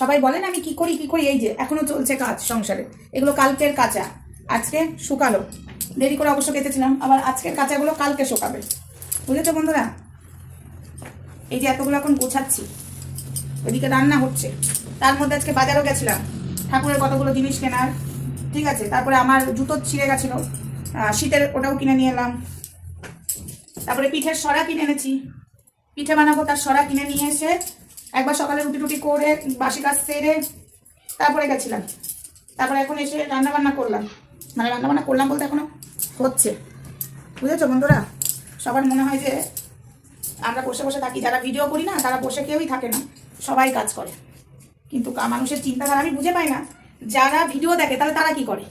সবাই বলেন আমি কি করি কি করি? এই যে, এখনও চলছে কাজ সংসারে। এগুলো কালকের কাঁচা, আজকে শুকালো। দেরি করে অবশ্য কেটেছিলাম, আবার আজকের কাঁচাগুলো কালকে শুকাবে। বুঝেছ বন্ধুরা? এই যে এতগুলো এখন গোছাচ্ছি ওইদিকে রান্না হচ্ছে। তার মধ্যে আজকে বাজারও গেছিলাম, ঠাকুরের কতগুলো জিনিস কেনার, ঠিক আছে? তারপরে আমার জুতো ছিঁড়ে গেছিল শীতের ওটাও কিনে নিয়ে এলাম। তারপরে পিঠের সরা কিনে এনেছি। পিঠে বানাবো তার সরা কিনে নিয়ে এসে একবার সকালে রুটি টুটি করে বাসি কাজ সেরে তারপরে গেছিলাম। তারপরে এখন এসে রান্নাবান্না করলাম। মানে রান্নাবান্না করলাম বলতে এখনও হচ্ছে। বুঝেছ বন্ধুরা? সবার মনে হয় যে আমরা বসে বসে থাকি। যারা ভিডিও করি না, তারা বসে কেউই থাকে না। সবাই কাজ করে। কিন্তু মানুষের চিন্তাধারা আমি বুঝে পাই না, যারা ভিডিও দেখে তাহলে তারা কি করে?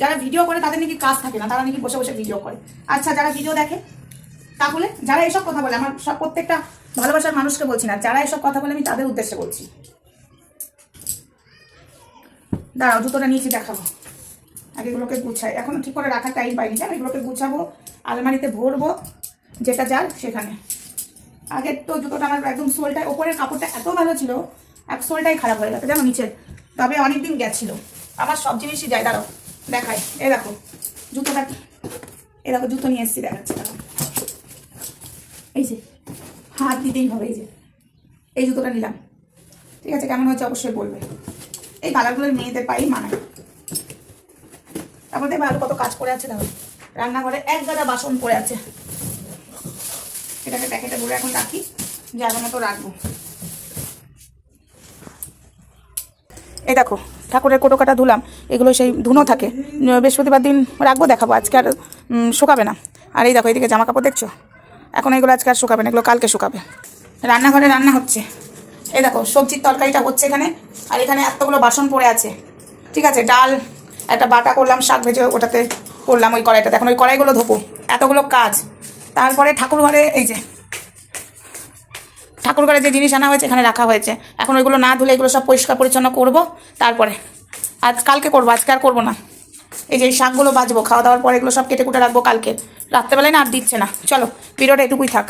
যারা ভিডিও করে তাদের নাকি কাজ থাকে না, তারা নাকি বসে বসে ভিডিও করে। আচ্ছা যারা ভিডিও দেখে তাহলে যারা এসব কথা বলে, আমার সব প্রত্যেকটা ভালোবাসার মানুষকে বলছি না, যারা এসব কথা বলে আমি তাদের উদ্দেশ্যে বলছি। দাঁড়াও, জুতোটা নিয়েছি, দেখাবো। আগে এগুলোকে গুছাই। এখন ঠিক করে রাখার টাইম পাইনি, জানো? এগুলোকে গুছাবো, আলমারিতে ভরবো, যেটা যার সেখানে। আগে তো জুতোটা আমার একদম সোলটায়, ওপরের কাপড়টা এত ভালো ছিল, এক সোলটাই খারাপ হয়ে গেছে, জানো? নিচের। তবে অনেকদিন গেছিল। আমার সব জিনিসই যায়, দাঁড়াও, দেখাই। এ দেখো, জুতোটা এ দেখো, জুতো নিয়ে এসেছি, দেখাচ্ছি। এই যে, হাত দিতেই হবে, এই যে। এই জুতোটা নিলাম। ঠিক আছে, কেমন হয়েছে অবশ্যই বলবে। এই কালারগুলোর মেয়েদের পাই মানায়। তারপর দেখবে আরও কত কাজ করে আছে, দেখো। রান্নাঘরে এক গাদা বাসন পড়ে আছে। এটাকে প্যাকেটে ভরে এখন রাখি। জায়গা মতো রাখব। এই দেখো, ঠাকুরের কোটো কাটা ধুলাম। এগুলো সেই ধুনো থাকে। বৃহস্পতিবার দিন রাখব, দেখাবো। আজকে আর শুকাবে না। আর এই দেখো, এইদিকে জামা কাপড় দেখছ? এখন এগুলো আজকে আর শুকাবে না, এগুলো কালকে শুকাবে। রান্নাঘরে রান্না হচ্ছে। এই দেখো, সবজির তরকারিটা হচ্ছে এখানে, আর এখানে এতগুলো বাসন পড়ে আছে। ঠিক আছে, ডাল, একটা বাটা করলাম, শাক ভেজে ওটাতে করলাম ওই কড়াইটাতে। এখন ওই কড়াইগুলো ধোপো এতগুলো কাজ। তারপরে ঠাকুর ঘরে, এই যে, ঠাকুর ঘরে যে জিনিস আনা হয়েছে, এখানে রাখা হয়েছে। এখন ওইগুলো না ধুলে এগুলো সব পরিষ্কার পরিচ্ছন্ন করব তারপরে। আজ কালকে করব, আজকে আর করব না। এই যে শাকগুলো বাজবো খাওয়া দাওয়ার পরে এগুলো সব কেটে কুটে রাখব কালকে। রাত্রেবেলায় না আর দিচ্ছে না। চলো ভিডিওটা এটুকুই থাক।